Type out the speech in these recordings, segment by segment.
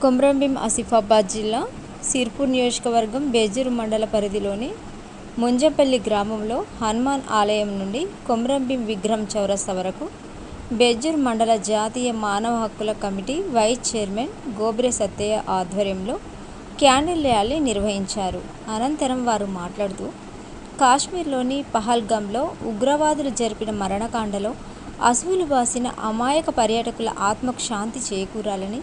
కొమ్రంభీం ఆసిఫాబాద్ జిల్లా సిర్పూర్ నియోజకవర్గం బేజూరు మండల పరిధిలోని ముంజపల్లి గ్రామంలో హనుమాన్ ఆలయం నుండి కొమ్రంభీం విగ్రహం చౌరస్తా వరకు బేజూర్ మండల జాతీయ మానవ హక్కుల committee vice chairman Gobre Sattaiah ఆధ్వర్యంలో క్యాండిల్ ర్యాలీ నిర్వహించారు. అనంతరం వారు మాట్లాడుతూ కాశ్మీర్లోని పహల్గామ్లో ఉగ్రవాదులు జరిపిన మరణకాండలో అసువులు బాసిన అమాయక పర్యాటకుల ఆత్మకు శాంతి చేకూరాలని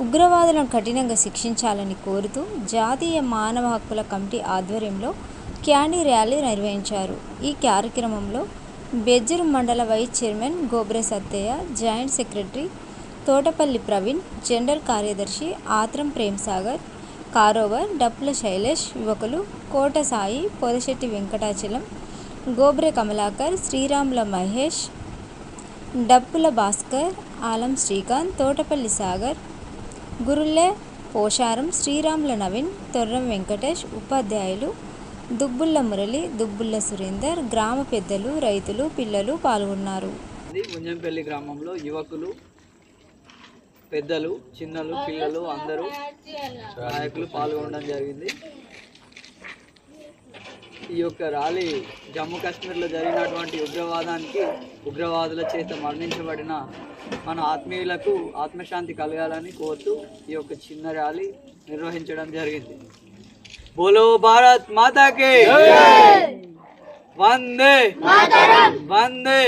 ఉగ్రవాదులను కఠినంగా శిక్షించాలని కోరుతూ జాతీయ మానవ హక్కుల కమిటీ ఆధ్వర్యంలో క్యాండీ ర్యాలీ నిర్వహించారు. ఈ కార్యక్రమంలో బెజ్జూరు మండల vice chairman Gobre Sattaiah joint secretary Thotapalli Praveen general కార్యదర్శి ఆత్రం ప్రేమ్సాగర్ కారోవర్ డప్పుల శైలేష్ యువకులు కోట సాయి పొదశెట్టి వెంకటాచలం గోబ్రే కమలాకర్ శ్రీరాముల మహేష్ డప్పుల భాస్కర్ ఆలం శ్రీకాంత్ తోటపల్లి సాగర్ గురుల్లే పోషారం శ్రీరాముల నవీన్ తొర్రం వెంకటేష్ ఉపాధ్యాయులు దుబ్బుల్ల మురళి దుబ్బుల్ల సురేందర్ గ్రామ పెద్దలు రైతులు పిల్లలు పాల్గొన్నారు. ముంజంపల్లి గ్రామంలో యువకులు పెద్దలు చిన్నలు పిల్లలు అందరూ నాయకులు పాల్గొనడం జరిగింది. ఈ యొక్క ర్యాలీ జమ్మూ కాశ్మీర్లో జరిగినటువంటి ఉగ్రవాదానికి ఉగ్రవాదుల చేత మరణించబడిన మన ఆత్మీయులకు ఆత్మశాంతి కలగాలని కోరుతూ ఈ యొక్క చిన్న ర్యాలీ నిర్వహించడం జరిగింది. బోలో భారత్ మాతాకి వందే! వందే!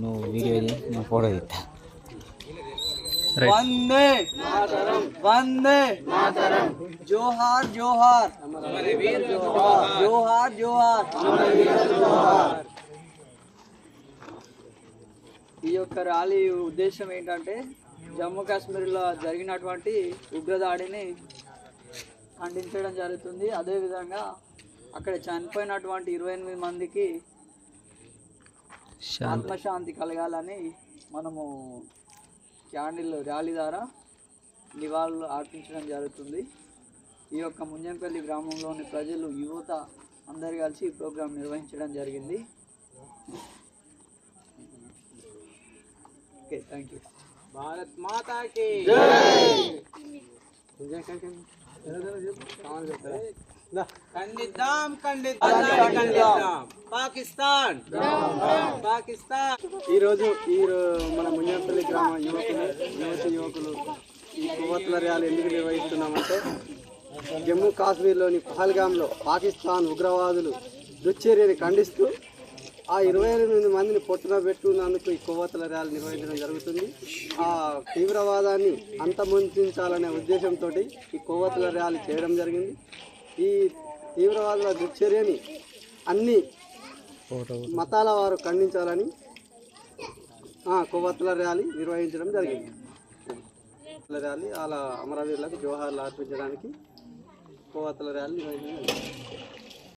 నువ్వు వీడియో నేను ఫోటో తీస్తా. వందే వందే జోహార్ జోహార్. జోహార్ జోహార్. ఈ యొక్క ర్యాలీ ఉద్దేశం ఏంటంటే జమ్మూ కాశ్మీర్లో జరిగినటువంటి ఉగ్రదాడిని ఖండించడం జరుగుతుంది. అదేవిధంగా అక్కడ చనిపోయినటువంటి ఇరవై ఎనిమిది మందికి ఆత్మశాంతి కలగాలని మనము క్యాండిల్ ర్యాలీ ద్వారా నివాళులు అర్పించడం జరుగుతుంది. ఈ యొక్క ముంజంపల్లి గ్రామంలోని ప్రజలు యువత అందరు కలిసి ఈ ప్రోగ్రాం నిర్వహించడం జరిగింది. ఓకే థ్యాంక్ యూ భారత్ మాతాకి ఖండిద్దాం ఖండిద్దాం ఖండిద్దాం. పాకిస్తాన్. పాకిస్తాన్. ఈరోజు ఈ మన మున్యంపల్లి గ్రామ యువకులు యువతి యువకులు ఈ కొవ్వొత్తుల ర్యాలీ ఎందుకు నిర్వహిస్తున్నామంటే జమ్మూ కాశ్మీర్లోని పహల్గామ్లో పాకిస్తాన్ ఉగ్రవాదులు దుశ్చర్యని ఖండిస్తూ ఆ ఇరవై ఎనిమిది మందిని పొట్టున పెట్టుకున్నందుకు ఈ కొవ్వొత్తుల ర్యాలీ నిర్వహించడం జరుగుతుంది. ఆ తీవ్రవాదాన్ని అంతమొందించాలనే ఉద్దేశంతో ఈ కొవ్వొత్తుల ర్యాలీ చేయడం జరిగింది. ఈ తీవ్రవాదుల దుశ్చర్యని అన్ని మతాల వారు ఖండించాలని ఆ, కొవ్వొత్తుల ర్యాలీ నిర్వహించడం జరిగింది. కొవ్వొత్తుల ర్యాలీ అలా అమరవీరులకు జోహార్లు అర్పించడానికి కోవతల ర్యాలీ